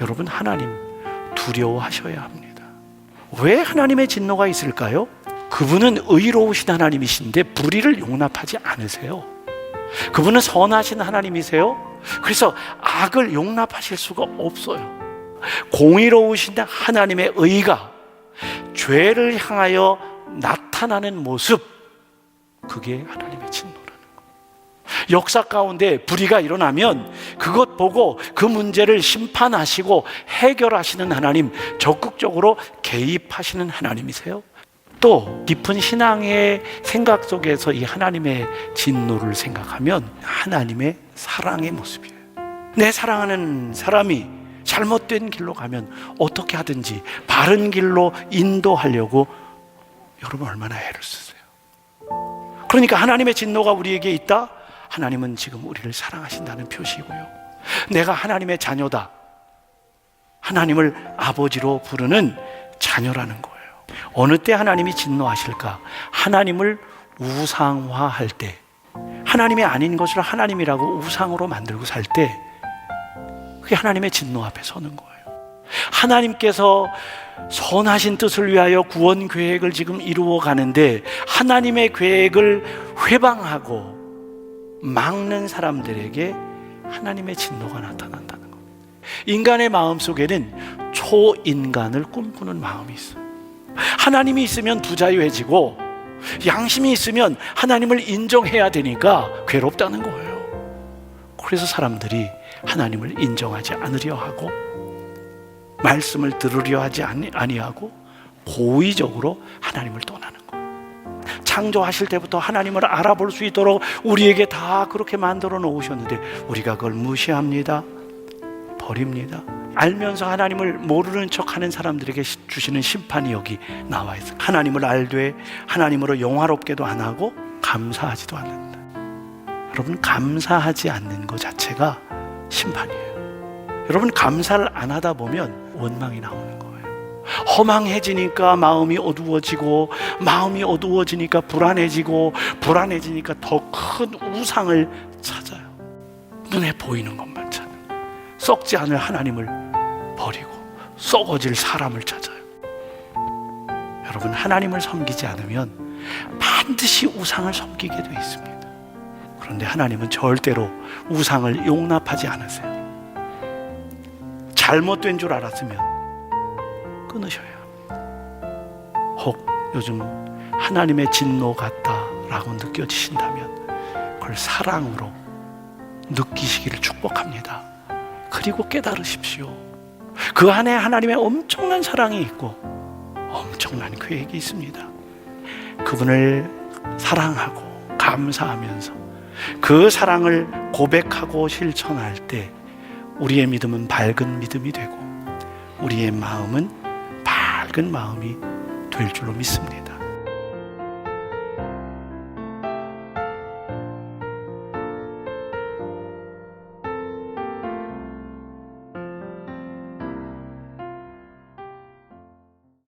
여러분 하나님 두려워하셔야 합니다. 왜 하나님의 진노가 있을까요? 그분은 의로우신 하나님이신데 불의를 용납하지 않으세요. 그분은 선하신 하나님이세요. 그래서 악을 용납하실 수가 없어요. 공의로우신 하나님의 의가 죄를 향하여 나타나는 모습, 그게 하나님의 진노라는 거. 역사 가운데 불의가 일어나면 그것 보고 그 문제를 심판하시고 해결하시는 하나님, 적극적으로 개입하시는 하나님이세요. 또 깊은 신앙의 생각 속에서 이 하나님의 진노를 생각하면 하나님의 사랑의 모습이에요. 내 사랑하는 사람이 잘못된 길로 가면 어떻게 하든지 바른 길로 인도하려고 여러분 얼마나 애를 쓰세요. 그러니까 하나님의 진노가 우리에게 있다. 하나님은 지금 우리를 사랑하신다는 표시고요. 내가 하나님의 자녀다. 하나님을 아버지로 부르는 자녀라는 거예요. 어느 때 하나님이 진노하실까? 하나님을 우상화할 때, 하나님이 아닌 것을 하나님이라고 우상으로 만들고 살 때, 그게 하나님의 진노 앞에 서는 거예요. 하나님께서 선하신 뜻을 위하여 구원 계획을 지금 이루어 가는데 하나님의 계획을 회방하고 막는 사람들에게 하나님의 진노가 나타난다는 겁니다. 인간의 마음 속에는 초인간을 꿈꾸는 마음이 있어요. 하나님이 있으면 부자유해지고 양심이 있으면 하나님을 인정해야 되니까 괴롭다는 거예요. 그래서 사람들이 하나님을 인정하지 않으려 하고 말씀을 들으려 하지 아니- 아니하고 고의적으로 하나님을 떠나는. 창조하실 때부터 하나님을 알아볼 수 있도록 우리에게 다 그렇게 만들어 놓으셨는데 우리가 그걸 무시합니다. 버립니다. 알면서 하나님을 모르는 척 하는 사람들에게 시- 주시는 심판이 여기 나와 있어요. 하나님을 알되 하나님으로 영화롭게도 안 하고 감사하지도 않는다. 여러분 감사하지 않는 것 자체가 심판이에요. 여러분 감사를 안 하다 보면 원망이 나오는 거예요. 허망해지니까 마음이 어두워지고 마음이 어두워지니까 불안해지고 불안해지니까 더 큰 우상을 찾아요. 눈에 보이는 것만 찾는. 썩지 않을 하나님을 버리고 썩어질 사람을 찾아요. 여러분 하나님을 섬기지 않으면 반드시 우상을 섬기게 돼 있습니다. 그런데 하나님은 절대로 우상을 용납하지 않으세요. 잘못된 줄 알았으면 합니다. 혹 요즘 하나님의 진노 같다라고 느껴지신다면 그걸 사랑으로 느끼시기를 축복합니다. 그리고 깨달으십시오. 그 안에 하나님의 엄청난 사랑이 있고 엄청난 계획이 있습니다. 그분을 사랑하고 감사하면서 그 사랑을 고백하고 실천할 때 우리의 믿음은 밝은 믿음이 되고 우리의 마음은 밝은 마음이 될 줄로 믿습니다.